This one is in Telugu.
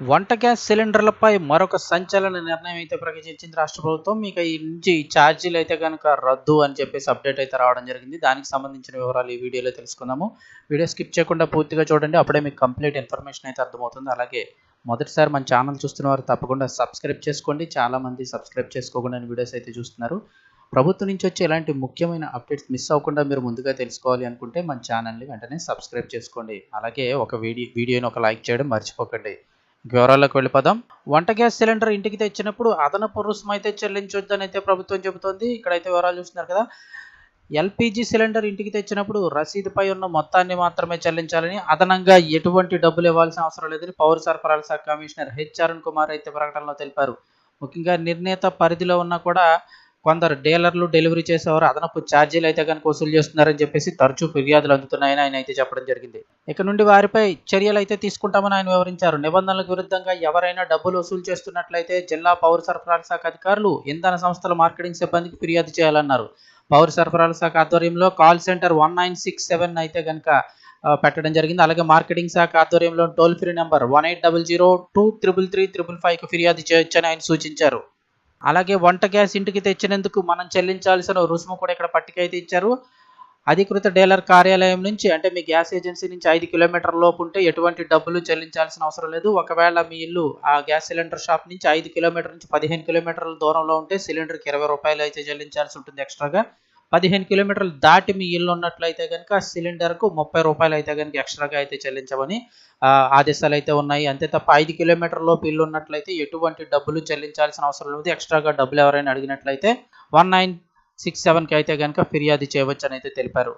వంట గ్యాస్ సిలిండర్లపై మరొక సంచలన నిర్ణయం అయితే ప్రకటించింది రాష్ట్ర ప్రభుత్వం. మీకు ఈ నుంచి ఛార్జీలు అయితే కనుక రద్దు అని చెప్పేసి అప్డేట్ అయితే రావడం జరిగింది. దానికి సంబంధించిన వివరాలు ఈ వీడియోలో తెలుసుకుందాము. వీడియో స్కిప్ చేయకుండా పూర్తిగా చూడండి. అప్పుడే మీకు కంప్లీట్ ఇన్ఫర్మేషన్ అయితే అర్థమవుతుంది. అలాగే మొదటిసారి మన ఛానల్ చూస్తున్న వారు తప్పకుండా సబ్స్క్రైబ్ చేసుకోండి. చాలామంది సబ్స్క్రైబ్ చేసుకోకుండా వీడియోస్ అయితే చూస్తున్నారు. ప్రభుత్వం నుంచి వచ్చే ఇలాంటి ముఖ్యమైన అప్డేట్స్ మిస్ అవ్వకుండా మీరు ముందుగా తెలుసుకోవాలి అనుకుంటే మన ఛానల్ని వెంటనే సబ్స్క్రైబ్ చేసుకోండి. అలాగే ఒక వీడియో వీడియోని ఒక లైక్ చేయడం మర్చిపోకండి. వివరాల్లోకి వెళ్ళిపోదాం వంట గ్యాస్ సిలిండర్ ఇంటికి తెచ్చినప్పుడు అదనపు రుసుము అయితే చెల్లించొద్దని అయితే ప్రభుత్వం చెబుతోంది. ఇక్కడైతే వివరాలు చూస్తున్నారు కదా. ఎల్పిజి సిలిండర్ ఇంటికి తెచ్చినప్పుడు రసీదుపై ఉన్న మొత్తాన్ని మాత్రమే చెల్లించాలని అదనంగా ఎటువంటి డబ్బులు ఇవ్వాల్సిన అవసరం లేదని పౌర సరఫరాల శాఖ కమిషనర్ హెచ్ అరుణ్ కుమార్ అయితే ప్రకటనలో తెలిపారు. ముఖ్యంగా నిర్ణీత పరిధిలో ఉన్న కూడా కొందరు డీలర్లు డెలివరీ చేసేవారు అదనపు ఛార్జీలు అయితే కనుక వసూలు చేస్తున్నారని చెప్పేసి తరచూ ఫిర్యాదులు అందుతున్నాయని ఆయన అయితే చెప్పడం జరిగింది. ఇక నుండి వారిపై చర్యలు అయితే తీసుకుంటామని ఆయన వివరించారు. నిబంధనలకు విరుద్ధంగా ఎవరైనా డబ్బులు వసూలు చేస్తున్నట్లయితే జిల్లా పౌర సరఫరాల శాఖ అధికారులు ఇంధన సంస్థల మార్కెటింగ్ సిబ్బందికి ఫిర్యాదు చేయాలన్నారు. పౌర సరఫరాల శాఖ ఆధ్వర్యంలో call centre one nine six seven అయితే కనుక పెట్టడం జరిగింది. అలాగే మార్కెటింగ్ శాఖ ఆధ్వర్యంలో toll free number one eight double zero two triple three triple ఫైవ్కి ఫిర్యాదు చేయొచ్చని ఆయన సూచించారు. అలాగే వంట గ్యాస్ ఇంటికి తెచ్చినందుకు మనం చెల్లించాల్సిన రుసుము కూడా ఇక్కడ పట్టిక అయితే ఇచ్చారు. అధికృత డీలర్ కార్యాలయం నుంచి అంటే మీ గ్యాస్ ఏజెన్సీ నుంచి ఐదు కిలోమీటర్ లోపు ఉంటే ఎటువంటి డబ్బులు చెల్లించాల్సిన అవసరం లేదు. ఒకవేళ మీ ఇల్లు ఆ గ్యాస్ సిలిండర్ షాప్ నుంచి ఐదు కిలోమీటర్ నుంచి పదిహేను కిలోమీటర్ల దూరంలో ఉంటే సిలిండర్కి ఇరవై రూపాయలు అయితే చెల్లించాల్సి ఉంటుంది ఎక్స్ట్రాగా. పదిహేను కిలోమీటర్లు దాటి మీ ఇల్లు ఉన్నట్లయితే కనుక సిలిండర్కు ముప్పై రూపాయలు అయితే కనుక ఎక్స్ట్రాగా అయితే చెల్లించమని ఆదేశాలు అయితే ఉన్నాయి. అంతే తప్ప ఐదు కిలోమీటర్ల లోపు ఇల్లు ఉన్నట్లయితే ఎటువంటి డబ్బులు చెల్లించాల్సిన అవసరం లేదు. ఎక్స్ట్రాగా డబ్బులు ఎవరైనా అడిగినట్లయితే వన్ నైన్ సిక్స్ సెవెన్కి అయితే కనుక ఫిర్యాదు చేయవచ్చు అని అయితే తెలిపారు.